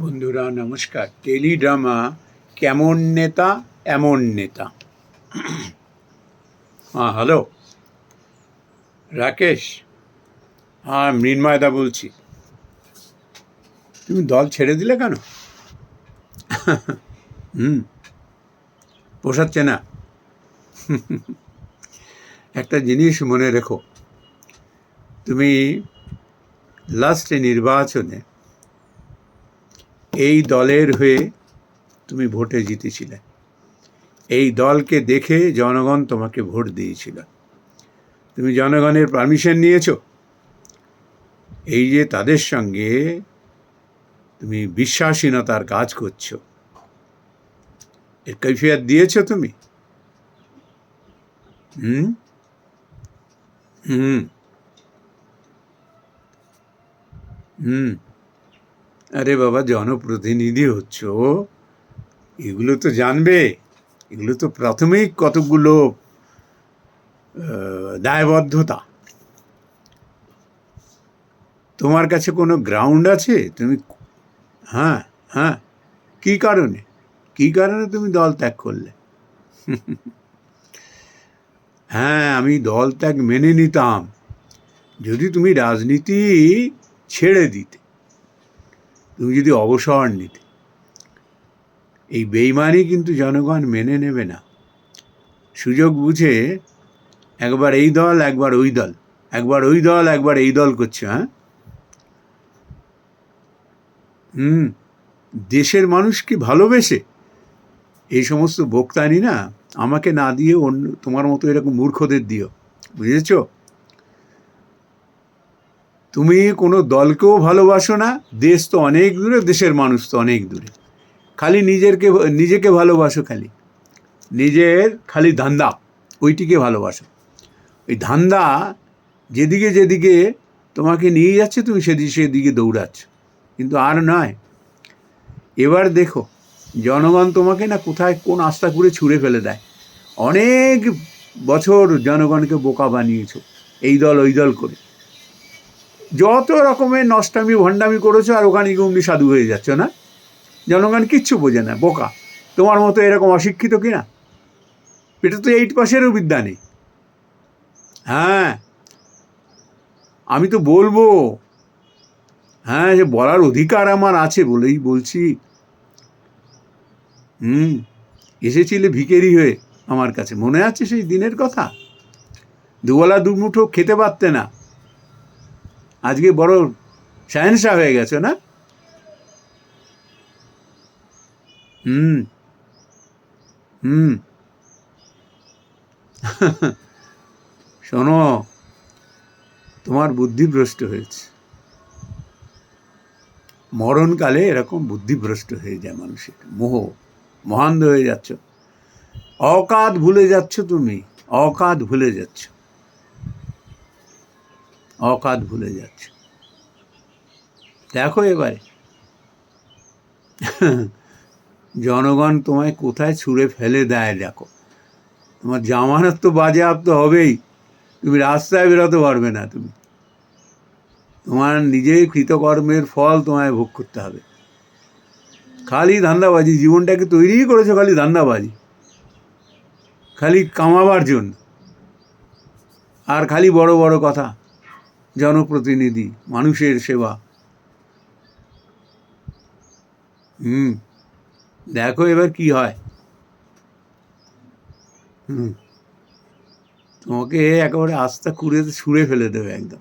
বন্ধুরা, নমস্কার। টেলিড্রামা, কেমন নেতা, এমন নেতা। হ্যাঁ হ্যালো। রাকেশ। হ্যাঁ মৃন্ময়দা বলছি। তুমি দল ছেড়ে দিলে কেন? হুম। পোষাচ্ছে না। একটা জিনিস মনে রেখো। তুমি লাস্টে নির্বাচনে এই দলের হয়ে তুমি ভোটে জিতেছিলে। এই দলকে দেখে জনগণ তোমাকে ভোট দিয়েছিল। তুমি জনগণের পারমিশন নিয়েছো। এই যে তাদের সঙ্গে তুমি বিশ্বাসীনতার কাজ করছ। এর কৈফিয়ত দিয়েছ তুমি? হুম? হুম? হুম? আরে বাবা, জনপ্রতিনিধি হচ্ছ। এগুলো তো জানবে। এগুলো তো প্রাথমিক কতগুলো দায়বদ্ধতা। তোমার কাছে কোনো গ্রাউন্ড আছে? তুমি হ্যাঁ হ্যাঁ। কী কারণে? কী কারণে তুমি দল ত্যাগ করলে? হ্যাঁ আমি দল ত্যাগ মেনে নিতাম। যদি তুমি রাজনীতি ছেড়ে দিতে। তুমি যদি অবসর নিতে, এই বেইমানি কিন্তু জনগণ মেনে নেবে না। সুযোগ বুঝে একবার এই দল, একবার ওই দল, একবার ওই দল, একবার এই দল করছে হ্যাঁ? হুম, দেশের মানুষকে ভালোবেসে? এই সমস্ত বক্তানি না আমাকে না দিয়ে অন্য, তোমার মতো এরকম মূর্খদের দিও, বুঝেছ? তুমি কোনো দলকেও ভালোবাসো না, দেশ তো অনেক দূরে, দেশের মানুষ তো অনেক দূরে। খালি নিজেরকে, নিজেকে ভালোবাসো খালি। নিজের খালি ধান্দা, ওইটিকে ভালোবাসো। ওই ধান্দা যেদিকে যেদিকে তোমাকে নিয়ে যাচ্ছে, তুমি সেদিকে সেদিকে দৌড়াচ্ছ। কিন্তু আর নয়, এবার দেখো, জনগণ তোমাকে না কোথায় কোন আস্থা করে ছুঁড়ে ফেলে দেয়। অনেক বছর জনগণকে বোকা বানিয়েছো, এই দল, ওই দল করে। যত রকমের নষ্টামি, ভণ্ডামি করেছ আর ওখানে গিয়ে সাধু হয়ে যাচ্ছ, না? জনগণ কিচ্ছু বোঝে না, বোকা। তোমার মতো এরকম অশিক্ষিত কিনা এটা তো এইট পাসেরও বিদ্যা নেই। হ্যাঁ আমি তো বলব হ্যাঁ যে বলার অধিকার আমার আছে বলেই বলছি। হুম, এসেছিলে ভিকেরি হয়ে আমার কাছে। মনে আছে সেই দিনের কথা? দুবেলা দুমুঠো খেতে পারতে না। আজকে বড় সায়েন্সা হয়ে গেছে, না? হুম। হুম। শোনো, তোমার বুদ্ধিভ্রষ্ট হয়েছে। মরণকালে এরকম বুদ্ধিভ্রষ্ট হয়ে যায় মানুষের। মোহ, মহান্ধ হয়ে যাচ্ছ। অকাত ভুলে যাচ্ছ তুমি। অকাত ভুলে যাচ্ছ। অকাত ভুলে যাচ্ছে। দেখো এবারে। জনগণ তোমায় কোথায় ছুঁড়ে ফেলে দেয় দেখো। তোমার জামানত তো বাজেয়াপ্ত হবেই। তুমি রাস্তায় বেরোতে পারবে না তুমি। তোমার নিজেই কৃতকর্মের ফল তোমায় ভোগ করতে হবে। খালি ধান্দাবাজি, জীবনটাকে তৈরিই করেছ খালি ধান্দাবাজি। খালি কামাবার জন্য। আর খালি বড় বড় কথা। জনপ্রতিনিধি, মানুষের সেবা। হুম, দেখো এবার কি হয়। হুম, তোমাকে একেবারে আস্থা কুড়ে, ছুঁড়ে ফেলে দেবে একদম।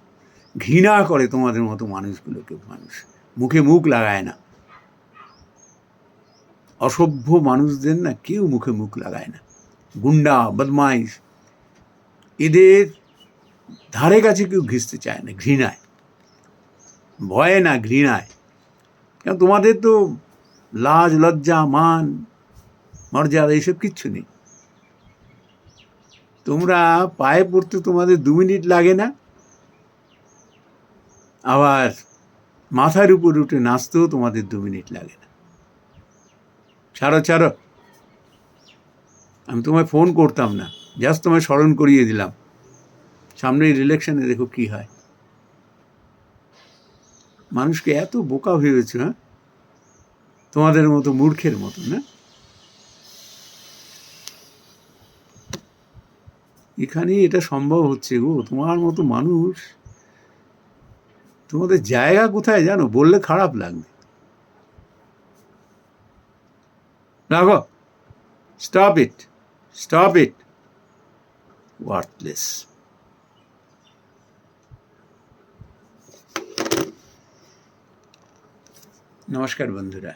ঘৃণা করে তোমাদের মতো মানুষগুলোকে মানুষ। মুখে মুখ লাগায় না। অসভ্য মানুষদের না কেউ মুখে মুখ লাগায় না। গুন্ডা, বদমাইশ। এদের ধারে কাছে কেউ ঘিসতে চায় না, ঘৃণায়। ভয়ে না, ঘৃণায়। কেন তোমাদের তো লাজ, লজ্জা, মান, মর্যাদা এইসব কিচ্ছু নেই। তোমরা পায়ে পড়তে তোমাদের দু মিনিট লাগে না? আবার মাথার উপর উঠে নাচতেও তোমাদের দু মিনিট লাগে না। ছাড়ো ছাড়ো। আমি তোমায় ফোন করতাম না, জাস্ট তোমায় স্মরণ করিয়ে দিলাম। সামনের ইলেকশনে দেখো কি হয়। মানুষকে এত বোকা ভেবেছো হ্যাঁ? তোমাদের মতো মূর্খের মতো না এখানে এটা সম্ভব হচ্ছে গো, তোমার মতো মানুষ। তোমাদের জায়গা কোথায় জানো? বললে খারাপ লাগবে। রাঘব stop it stop it worthless নমস্কার বন্ধুরা।